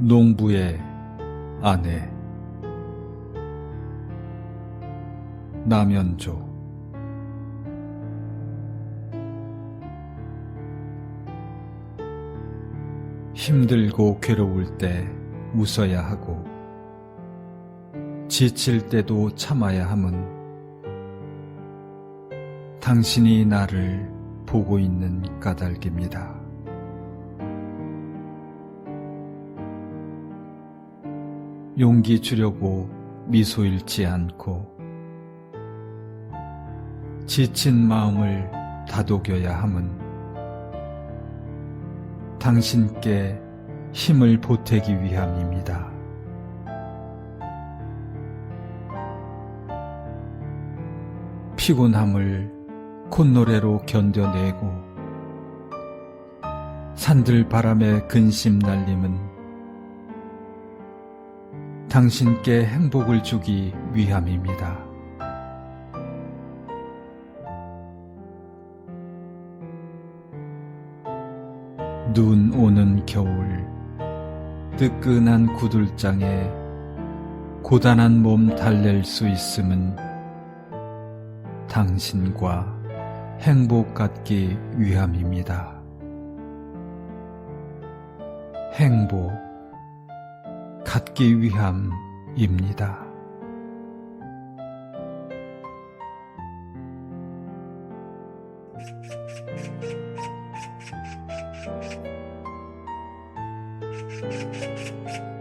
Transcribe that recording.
농부의 아내. 남연조 힘들고 괴로울 때 웃어야 하고 지칠 때도 참아야 함은 당신이 나를 보고 있는 까닭입니다. 용기 주려고 미소 잃지 않고 지친 마음을 다독여야 함은 당신께 힘을 보태기 위함입니다. 피곤함을 콧노래로 견뎌내고 산들 바람에 근심 날림은 당신께 행복을 주기 위함입니다. 눈 오는 겨울, 뜨끈한 구들장에 고단한 몸 달랠 수 있음은 당신과 행복 갖기 위함입니다. 행복 갖기 위함입니다. Thank you.